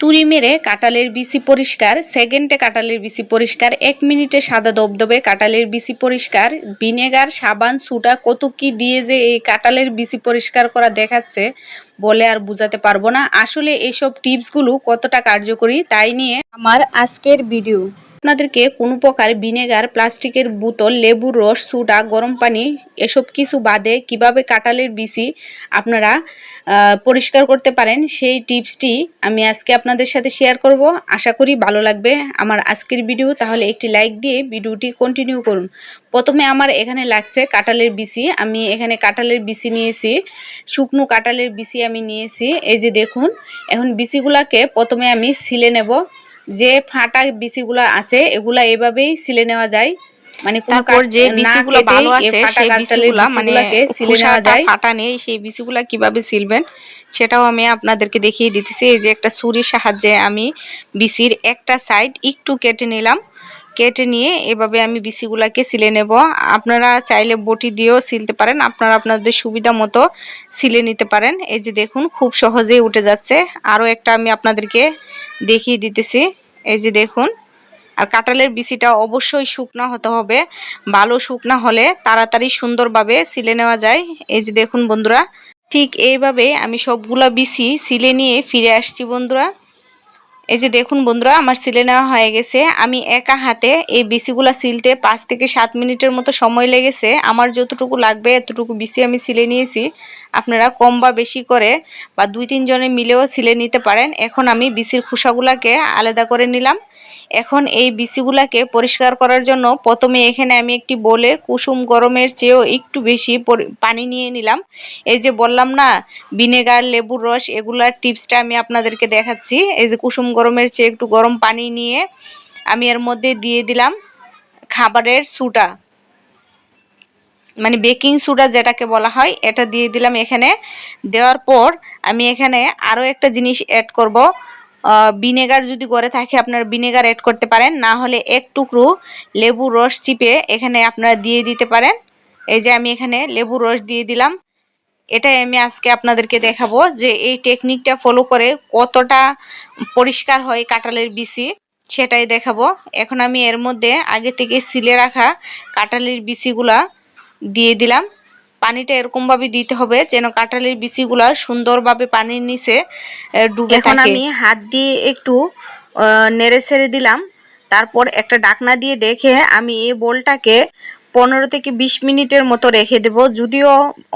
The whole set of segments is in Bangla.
তুড়ি মেরে কাটালের বিসি পরিষ্কার, সেকেন্ডে কাঁঠালের বিসি পরিষ্কার, এক মিনিটে সাদা দবদবে কাঁঠালের বিসি পরিষ্কার, ভিনেগার, সাবান সুটা কত কি দিয়ে যে এই কাটালের বিসি পরিষ্কার করা দেখাচ্ছে বলে আর বোঝাতে পারব না। আসলে এইসব টিপসগুলো কতটা কার্যকরী তাই নিয়ে আমার আজকের ভিডিও। আপনাদেরকে কোনো প্রকার ভিনেগার, প্লাস্টিকের বোতল, লেবুর রস, সুডা, গরম পানি এসব কিছু বাদে কীভাবে কাঁঠালের বিচি আপনারা পরিষ্কার করতে পারেন, সেই টিপসটি আমি আজকে আপনাদের সাথে শেয়ার করব। আশা করি ভালো লাগবে আমার আজকের ভিডিও। তাহলে একটি লাইক দিয়ে ভিডিওটি কন্টিনিউ করুন। প্রথমে আমার এখানে লাগছে কাঁঠালের বিচি। আমি এখানে কাঁঠালের বিচি নিয়েছি। শুকনো কাঁঠালের বিচি আমি নিয়েছি। এই যে দেখুন এখন বিচিগুলাকে প্রথমে আমি সিলে নেব। যে ফাটা বিচিগুলা আছে এগুলা এভাবেই সিলে নেওয়া যায়। মানে তারপর যে বিচিগুলো ভালো আছে সেই বিচিগুলা মানে সিলে নেওয়া যায়। ফাটা নেই সেই বিচিগুলা কীভাবে সিলবেন সেটাও আমি আপনাদেরকে দেখিয়ে দিতেছি। এই যে একটা ছুরির সাহায্যে আমি বিচির একটা সাইড একটু কেটে নিলাম। কেটে নিয়ে এভাবে আমি বিচিগুলাকে সিলে নেব। আপনারা চাইলে বটি দিয়েও সিলতে পারেন। আপনারা আপনাদের সুবিধা মতো সিলে নিতে পারেন। এই যে দেখুন, খুব সহজেই উঠে যাচ্ছে। আরও একটা আমি আপনাদেরকে দেখিয়ে দিতেছি। এই যে দেখুন, আর কাঁঠালের বিচিটা অবশ্যই শুকনো হতে হবে। ভালো শুকনো হলে তাড়াতাড়ি সুন্দরভাবে সিলে নেওয়া যায়। এই যে দেখুন বন্ধুরা, ঠিক এইভাবে আমি সবগুলা বিচি সিলে নিয়ে ফিরে আসছি বন্ধুরা। এই যে দেখুন বন্ধুরা, আমার সিলে নেওয়া হয়ে গেছে। আমি একা হাতে এই বিসিগুলো সিলতে পাঁচ থেকে সাত মিনিটের মতো সময় লেগেছে। আমার যতটুকু লাগবে, এতটুকু বিসি আমি সিলে নিয়েছি। আপনারা কম বা বেশি করে বা দুই তিনজনে মিলেও সিলে নিতে পারেন। এখন আমি বিসির খোসাগুলোকে আলাদা করে নিলাম। এখন এই বিচিগুলাকে পরিষ্কার করার জন্য প্রথমে এখানে আমি একটি বলে কুসুম গরমের চেয়েও একটু বেশি পানি নিয়ে নিলাম। এই যে বললাম না, ভিনেগার, লেবুর রস, এগুলার টিপসটা আমি আপনাদেরকে দেখাচ্ছি। এই যে কুসুম গরমের চেয়ে একটু গরম পানি নিয়ে আমি এর মধ্যে দিয়ে দিলাম খাবারের সুটা। মানে বেকিং সোডা যেটাকে বলা হয়, এটা দিয়ে দিলাম এখানে। দেওয়ার পর আমি এখানে আরও একটা জিনিস অ্যাড করব। ভিনেগার যদি করে থাকে, আপনার ভিনেগার অ্যাড করতে পারেন। না হলে এক টুকরো লেবু রস চিপে এখানে আপনারা দিয়ে দিতে পারেন। এই যে আমি এখানে লেবু রস দিয়ে দিলাম। এটাই আমি আজকে আপনাদেরকে দেখাবো যে এই টেকনিকটা ফলো করে কতটা পরিষ্কার হয় কাঁঠালের বিচি সেটাই দেখাবো। এখন আমি এর মধ্যে আগে থেকে সিলে রাখা কাঁঠালের বিচিগুলা দিয়ে দিলাম। পানিটা এরকমভাবে দিতে হবে যেন কাঁঠালের বিচিগুলা সুন্দরভাবে পানির নিচে ডুবে এখন থাকে। আমি হাত দিয়ে একটু নেড়ে ছেড়ে দিলাম। তারপর একটা ডাকনা দিয়ে ডেকে আমি এই বোলটাকে পনেরো থেকে বিশ মিনিটের মতো রেখে দেব। যদিও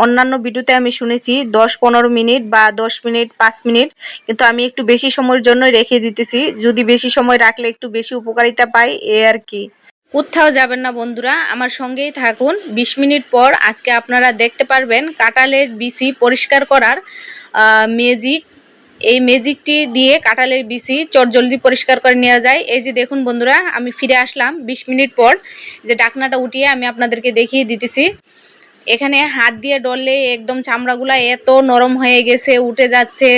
অন্যান্য ভিডিওতে আমি শুনেছি দশ পনেরো মিনিট বা দশ মিনিট পাঁচ মিনিট কিন্তু আমি একটু বেশি সময়ের জন্য রেখে দিতেছি। যদি বেশি সময় রাখলে একটু বেশি উপকারিতা পাই এ আর কি। কোথাও যাবেন না বন্ধুরা, আমার সঙ্গেই থাকুন। বিশ মিনিট পর আজকে আপনারা দেখতে পারবেন কাঁঠালের বিসি পরিষ্কার করার ম্যাজিক এই ম্যাজিকটি দিয়ে কাঁঠালের বিচি চটজলদি পরিষ্কার করে নেওয়া যায়। এই যে দেখুন বন্ধুরা, আমি ফিরে আসলাম বিশ মিনিট পর। যে ডাকনাটা উঠিয়ে আমি আপনাদেরকে দেখিয়ে দিতেছি। এখানে হাত দিয়ে ডললে একদম চামড়াগুলা এত নরম হয়ে গেছে, উঠে যাচ্ছে।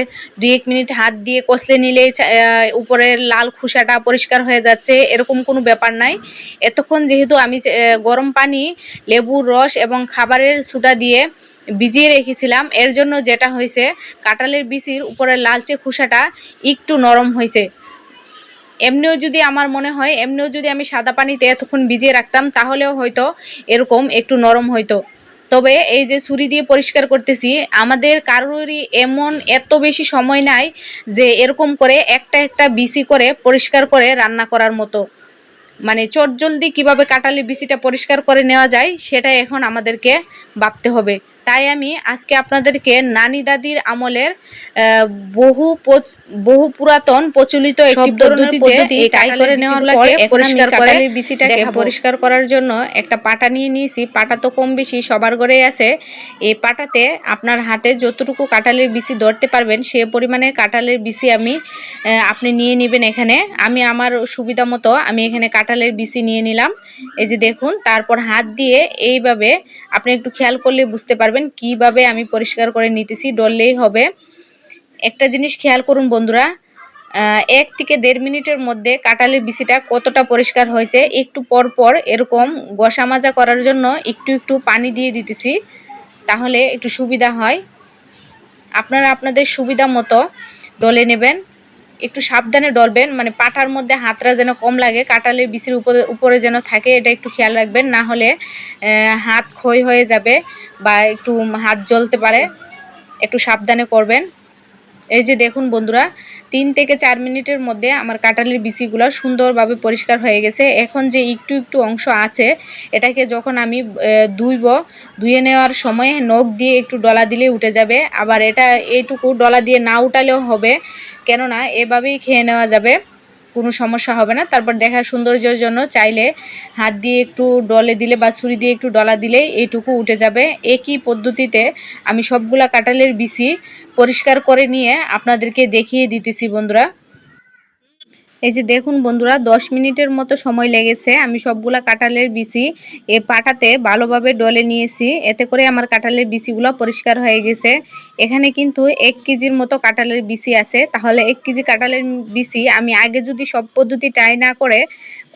দুই এক মিনিট হাত দিয়ে কষলে নিলে উপরের লাল খুসাটা পরিষ্কার হয়ে যাচ্ছে। এরকম কোনো ব্যাপার নাই। এতক্ষণ যেহেতু আমি গরম পানি, লেবুর রস এবং খাবারের সুটা দিয়ে ভিজিয়ে রেখেছিলাম, এর জন্য যেটা হয়েছে, কাঁঠালের বিচির উপরের লালচে খোসাটা একটু নরম হয়েছে। এমনিও যদি আমার মনে হয়, এমনিও যদি আমি সাদা পানিতে এতক্ষণ ভিজিয়ে রাখতাম, তাহলেও হয়তো এরকম একটু নরম হইতো। তবে এই যে ছুরি দিয়ে পরিষ্কার করতেছি, আমাদের কারোরই এমন এত বেশি সময় নাই যে এরকম করে একটা একটা বিসি করে পরিষ্কার করে রান্না করার মতো। মানে চটজলদি কীভাবে কাটালে বিসিটা পরিষ্কার করে নেওয়া যায় সেটা এখন আমাদেরকে ভাবতে হবে। তাই আমি আজকে আপনাদেরকে নানি দাদির আমলের বহু বহু পুরাতন প্রচলিত একটি পদ্ধতিতে try করে নেওয়ার পর পরিষ্কার করে কাঁঠালের বিচিটাকে পরিষ্কার করার জন্য একটা পাটা নিয়ে নিয়েছি। পাটা তো কম বেশি সবার ঘরেই আছে। এই পাটাতে আপনার হাতে যতটুকু কাঁঠালের বিচি ধরতে পারবেন সে পরিমাণে কাঁঠালের বিচি আমি আপনি নিয়ে নেবেন এখানে। আমি আমার সুবিধা মতো আমি এখানে কাঁঠালের বিচি নিয়ে নিলাম। এই যে দেখুন তারপর হাত দিয়ে এইভাবে আপনি একটু খেয়াল করলে বুঝতে পারবেন কীভাবে আমি পরিষ্কার করে নিতেছি, ডললেই হবে। একটা জিনিস খেয়াল করুন বন্ধুরা এক থেকে দেড় মিনিটের মধ্যে কাটালের বিচিটা কতটা পরিষ্কার হয়েছে, একটু পর পর এরকম গসা মাজা করার জন্য একটু একটু পানি দিয়ে দিতেছি, তাহলে একটু সুবিধা হয়। আপনারা আপনাদের সুবিধা মতো ডলে নেবেন। একটু সাবধানে ডলবেন মানে পাটার মধ্যে হাতটা যেন কম লাগে, কাটালের বিচির উপরে উপরে যেন থাকে, এটা একটু খেয়াল রাখবেন, না হলে হাত ক্ষয় হয়ে যাবে বা একটু হাত জ্বলতে পারে, একটু সাবধানে করবেন। এই যে দেখুন বন্ধুরা, তিন থেকে চার মিনিটের মধ্যে আমার কাঁঠালের বিচিগুলো সুন্দরভাবে পরিষ্কার হয়ে গেছে। এখন যে একটু একটু অংশ আছে, এটাকে যখন আমি ধুইব, ধুয়ে নেওয়ার সময় নখ দিয়ে একটু ডলা দিলে উঠে যাবে। আবার এটা এইটুকু ডলা দিয়ে না উঠালেও হবে, কেননা এভাবেই খেয়ে নেওয়া যাবে। কোনো সমস্যা হবে না। তারপর দেখার সৌন্দর্যের জন্য চাইলে হাত দিয়ে একটু ডলে দিলে বা ছুরি দিয়ে একটু ডলা দিলে এইটুকু উঠে যাবে। একই পদ্ধতিতে আমি সবগুলা কাঁঠালের বিচি পরিষ্কার করে নিয়ে আপনাদেরকে দেখিয়ে দিতেছি বন্ধুরা। এই যে দেখুন বন্ধুরা, দশ মিনিটের মতো সময় লেগেছে। আমি সবগুলা কাঁঠালের বিচি এ পাটাতে ভালোভাবে ডলে নিয়েছি। এতে করে আমার কাঁঠালের বিচিগুলো পরিষ্কার হয়ে গেছে। এখানে কিন্তু এক কেজির মতো কাঁঠালের বিচি আছে। তাহলে এক কেজি কাঁঠালের বিচি আমি আগে যদি সব পদ্ধতি ট্রাই না করে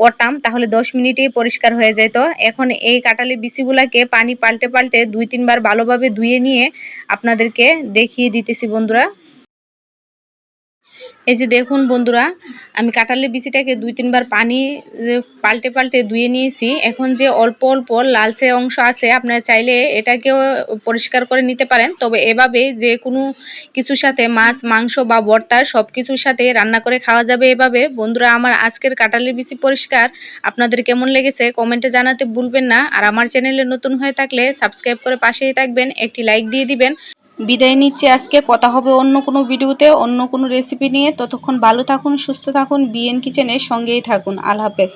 করতাম, তাহলে দশ মিনিটেই পরিষ্কার হয়ে যেত। এখন এই কাঁঠালের বিচিগুলাকে পানি পাল্টে পাল্টে দুই তিনবার ভালোভাবে ধুয়ে নিয়ে আপনাদেরকে দেখিয়ে দিতেছি বন্ধুরা। এই যে দেখুন বন্ধুরা, আমি কাঁঠালের বিচিটাকে দুই তিনবার পানি পাল্টে পাল্টে ধুয়ে নিয়েছি। এখন যে অল্প অল্প লালচে অংশ আছে, আপনারা চাইলে এটাকেও পরিষ্কার করে নিতে পারেন। তবে এভাবে যে কোনো কিছুর সাথে মাছ, মাংস বা ভর্তা সব কিছুর সাথে রান্না করে খাওয়া যাবে এভাবে। বন্ধুরা, আমার আজকের কাঁঠালের বিচি পরিষ্কার। আপনাদের কেমন লেগেছে কমেন্টে জানাতে ভুলবেন না। আর আমার চ্যানেলে নতুন হয়ে থাকলে সাবস্ক্রাইব করে পাশেই থাকবেন, একটি লাইক দিয়ে দিবেন। বিদায় নিচ্ছি আজকে। কথা হবে অন্য কোনো ভিডিওতে, অন্য কোনো রেসিপি নিয়ে। ততক্ষণ ভালো থাকুন, সুস্থ থাকুন বিএন কিচেনের সঙ্গেই থাকুন। আল্লাহ হাফেজ।